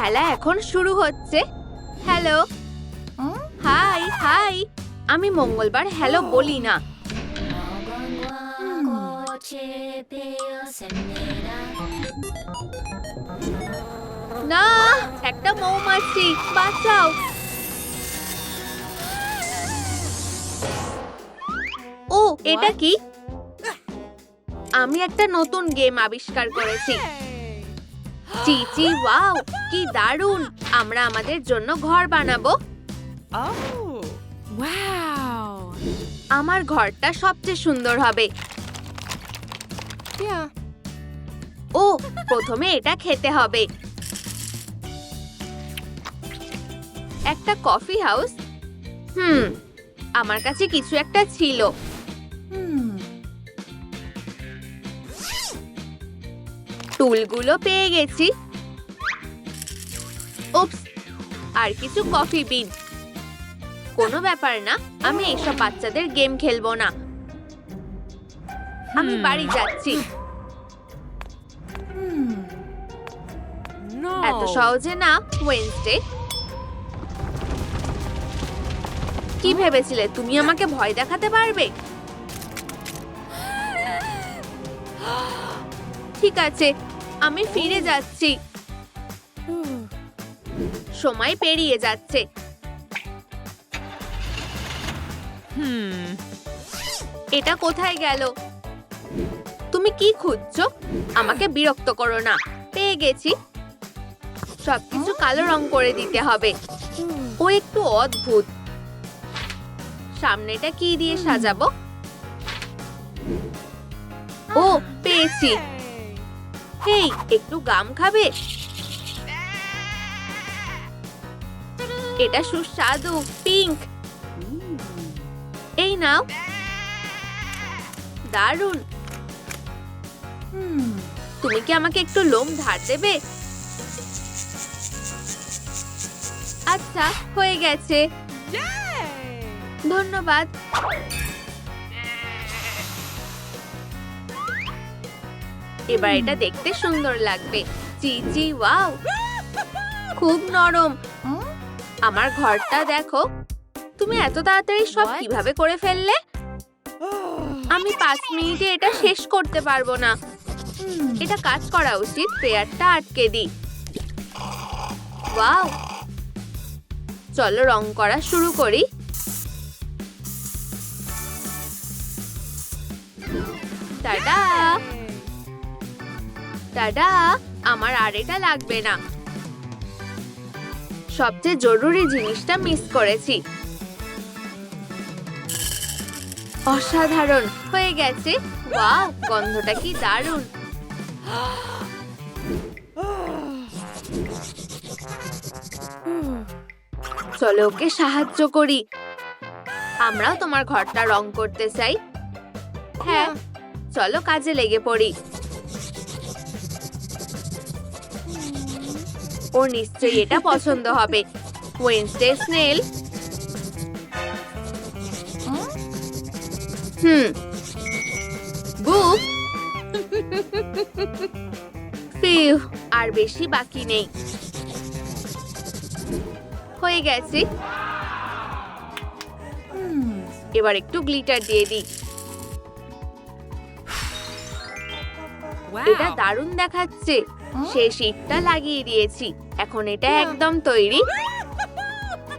খেলা এখন শুরু হচ্ছে। হ্যালো হাই হাই আমি মঙ্গলবার হ্যালো বলি না। না, একটা মৌমাছি, বাঁচাও। ও, এটা কি? আমি একটা নতুন গেম আবিষ্কার করেছি। চিচি ওয়াও কি দারুণ। আমরা আমাদের জন্য ঘর বানাবো. আমার ঘরটা সবচেয়ে সুন্দর হবে. ও প্রথমে এটা খেতে হবে। একটা কফি হাউস। হুম আমার কাছে কিছু একটা ছিল। টুলগুলো পেয়ে গেছি। আর কিছু কফি বিন। কোনো ব্যাপার না আমি এইসব বাচ্চাদের গেম খেলব না। আমি. বাড়ি যাচ্ছি. এত সহজে না ওয়েনসডে কি ভেবেছিলে তুমি আমাকে ভয় দেখাতে পারবে? ঠিক আছে আমি ফিরে যাচ্ছি. সময় পেরিয়ে যাচ্ছে. এটা কোথায় গেল? তুমি কি খুঁজছো? আমাকে বিরক্ত করো না। পেয়ে গেছি। সবকিছু কালো রং করে দিতে হবে। ও একটু অদ্ভুত। সামনেটা কি দিয়ে সাজাবো? ও, পেয়েছি। হেই একটু গাম খাবে? এটা সুস্বাদু পিঙ্ক। এই নাও। দারুণ. তুমি কি আমাকে একটু লোম ধার দেবে? আচ্ছা হয়ে গেছে। ধন্যবাদ। এবার এটা দেখতে সুন্দর লাগবে। জি জি ওয়াও। খুব নরম। আমার ঘরটা দেখো। তুমি এত তাড়াতাড়ি সব কীভাবে করে ফেললে? আমি পাঁচ মিনিটে এটা শেষ করতে পারব না। Hmm. এটা কাজ করা উচিত প্রেয়ারটা আটকে দিই। ওয়াও। চলো রং করা শুরু করি। টাটা। টাটা আমার আর এটা লাগবে না। সবচেয়ে জরুরি জিনিসটা মিস করেছি। অসাধারণ, হয়ে গেছে। ওয়াও গন্ধটা কি দারুণ। চলো ওকে সাহায্য করি। আমরাও তোমার ঘরটা রং করতে চাই। হ্যাঁ চলো কাজে লেগে পড়ি। ওর নিশ্চয়ই এটা পছন্দ হবে ওয়েনসডে স্নেল? হুম বুক ফিউ আর বেশি বাকি নেই হয়ে গেছে. এবার একটু গ্লিটার দিয়ে দিই. এটা দারুণ দেখাচ্ছে সে শীটটা লাগিয়ে দিয়েছি। এখন এটা একদম তৈরি।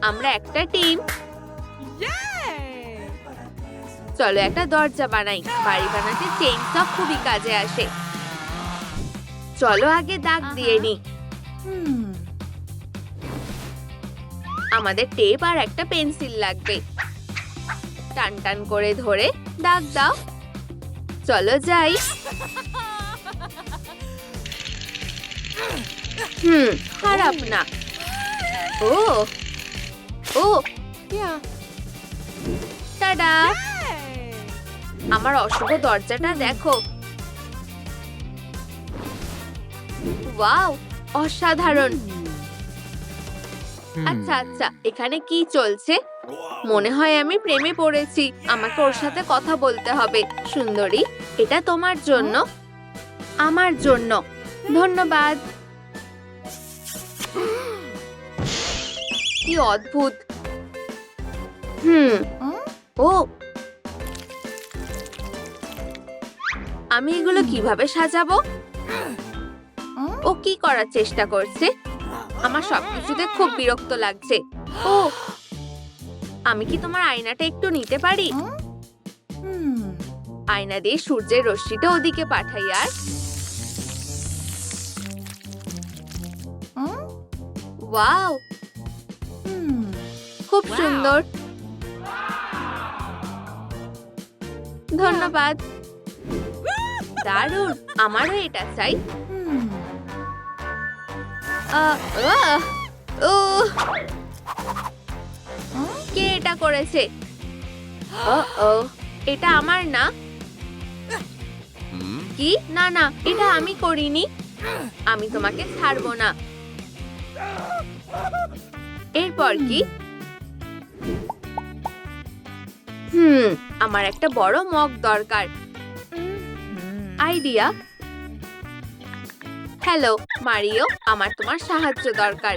আমরা একটা টিম। চলো একটা দরজা বানাই। বাড়ি বানাতে চেইন সব খুবই কাজে আসে। চলো আগে দাগ দিয়ে নি. আমাদের টেপ আর একটা পেন্সিল লাগবে। টান টান করে ধরে দাগ দাও। চলো যাই। হুম। খারাপ না। ও ও. টাডা! আমার অশুভ দরজাটা দেখো। ওয়াও অসাধারণ। আচ্ছা আচ্ছা এখানে কি চলছে? মনে হয় আমি প্রেমে পড়েছি। আমাকে ওর সাথে কথা বলতে হবে। সুন্দরী এটা তোমার জন্য। আমার জন্য। ধন্যবাদ। কি অদ্ভুত। হুম? ও। আমি এগুলো কীভাবে সাজাবো? ও কি করার চেষ্টা করছে? আমার সবকিছুতে খুব বিরক্ত লাগছে। ও। আমি কি তোমার আয়নাটা একটু নিতে পারি। আয়না দিয়ে সূর্যের রশ্মিটা ওদিকে পাঠাই আর ওয়াও। খুব সুন্দর। ধন্যবাদ। দারুণ আমারও এটা চাই। উহ, কে এটা করেছে? ও এটা আমার না। কি? না না এটা আমি করিনি। আমি তোমাকে ছাড়বো না। এরপর কি? হুম আমার একটা বড় মগ দরকার। আইডিয়া? হ্যালো মারিও আমার তোমার সাহায্য দরকার।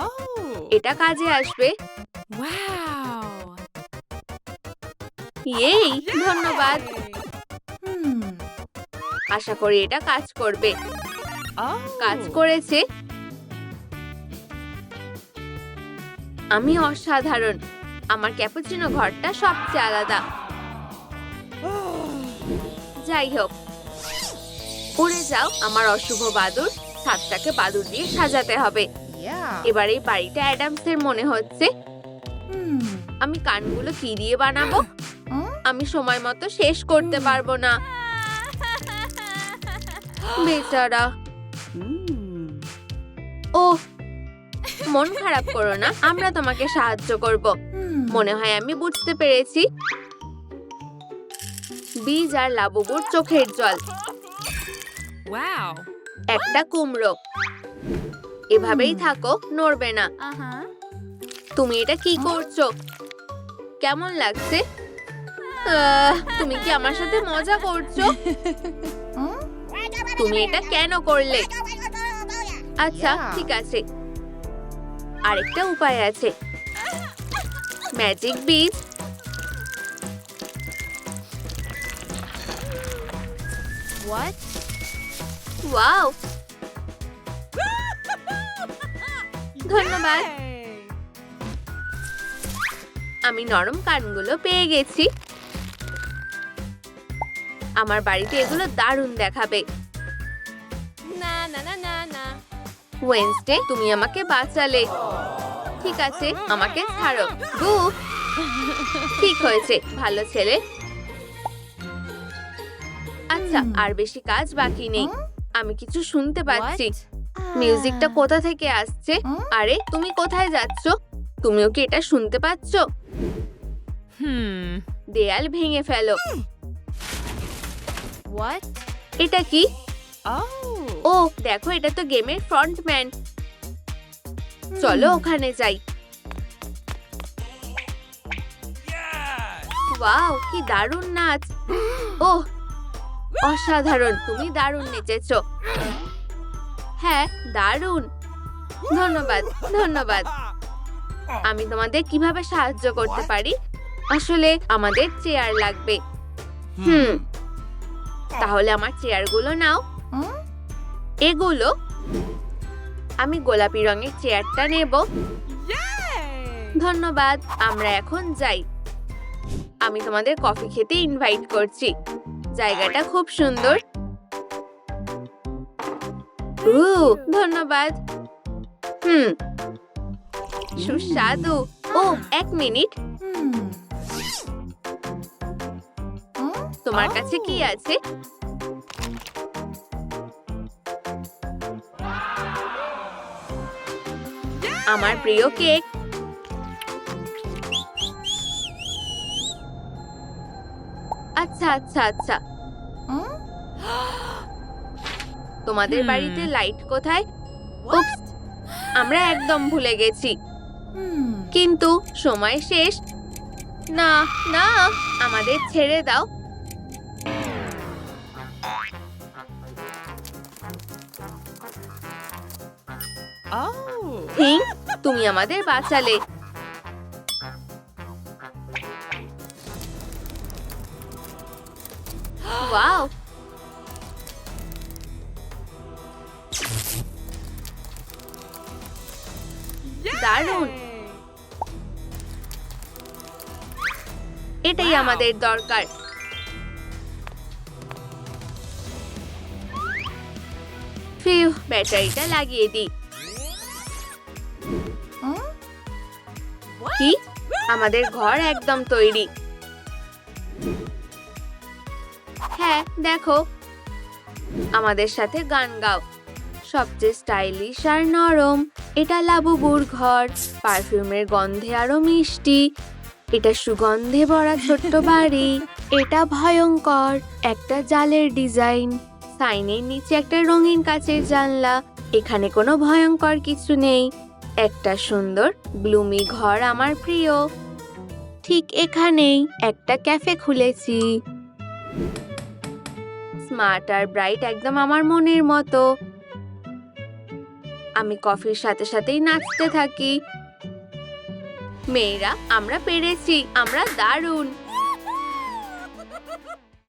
Oh. এটা কাজে আসবে. ইয়েই ধন্যবাদ। আশা করি এটা কাজ করবে। Oh. কাজ করেছে। আমি অসাধারণ। আমার ক্যাপুচিনো ঘরটা সবচেয়ে আলাদা। যাই হোক উড়ে যাও আমার অশুভ বাদুর ছাদটাকে বাদুর দিয়ে সাজাতে হবে. এবার এই বাড়িটা অ্যাডামসের মনে হচ্ছে। আমি কানগুলো কি দিয়ে বানাবো? আমি সময় মতো শেষ করতে পারব না। বেচারা। ও মন খারাপ করো না আমরা তোমাকে সাহায্য করব। মনে হয় আমি বুঝতে পেরেছি। বীজ আর লাবুবুর চোখের জল। একটা কুমড়ো। এভাবেই থাকো নড়বে না. তুমি এটা কি করছ? কেমন লাগছে? তুমি কি আমার সাথে মজা করছ? তুমি এটা কেন করলে? আচ্ছা ঠিক আছে। আরেকটা উপায় আছে। ম্যাজিক বীজ What? ধন্যবাদ। আমি নরম কানগুলো পেয়ে গেছি। আমার বাড়িতে এগুলো দারুণ দেখাবে। ওয়েন্সডে তুমি আমাকে বাঁচালে। ঠিক আছে আমাকে ছাড়ো। বু। ঠিক হয়েছে ভালো ছেলে। আচ্ছা আর বেশি কাজ বাকি নেই। আমি কিছু শুনতে পাচ্ছি। মিউজিকটা. কোথা থেকে আসছে? আরে তুমি কোথায় যাচ্ছ? তুমিও কি এটা শুনতে পাচ্ছ. দেয়াল ভেঙে ফেলো। What? এটা কি? Oh. ও দেখো এটা তো গেমের ফ্রন্টম্যান। চলো ওখানে যাই। ওয়াও কি দারুণ নাচ। ও অসাধারণ তুমি দারুণ নেচেছো। হ্যাঁ দারুণ। ধন্যবাদ ধন্যবাদ। আমি তোমাদের কীভাবে সাহায্য করতে পারি? আসলে আমাদের চেয়ার লাগবে। হুম। তাহলে আমার চেয়ারগুলো নাও। হুম? এগুলো আমি গোলাপি রঙের চেয়ারটা নেব। ধন্যবাদ আমরা এখন যাই। আমি তোমাদের কফি খেতে ইনভাইট করছি। জায়গাটা খুব সুন্দর। ধন্যবাদ। হুম। সুস্বাদু। ও এক মিনিট? তোমার কাছে কি আছে? আমার প্রিয় কেক আচ্ছা আচ্ছা আচ্ছা? তোমাদের বাড়িতে লাইট কোথায়? আমরা একদম ভুলে গেছি কিন্তু সময় শেষ না না আমাদের ছেড়ে দাও. থিং তুমি আমাদের বাঁচালে। ওয়াও। দারুণ। এটাই আমাদের দরকার। ফিউ ব্যাটারিটা লাগিয়ে দিই। কি? আমাদের ঘর একদম তৈরি। হ্যাঁ দেখো। আমাদের সাথে গান গাও। সবচেয়ে স্টাইলিশ আর নরম। এটা লাবুবুর ঘর। পারফিউমের গন্ধে আরও মিষ্টি। এটা সুগন্ধে ভরা ছোট্ট বাড়ি। এটা ভয়ঙ্কর। একটা জালের ডিজাইন। সাইনের নিচে একটা রঙিন কাচের জানলা। এখানে কোনো ভয়ঙ্কর কিছু নেই। একটা সুন্দর, গ্লুমি ঘর আমার প্রিয়। ঠিক এখানেই একটা ক্যাফে খুলেছি। স্মার্ট আর ব্রাইট একদম আমার মনের মতো। আমি কফির সাথে সাথেই নাচতে থাকি। মেয়েরা, আমরা পেরেছি, আমরা দারুণ।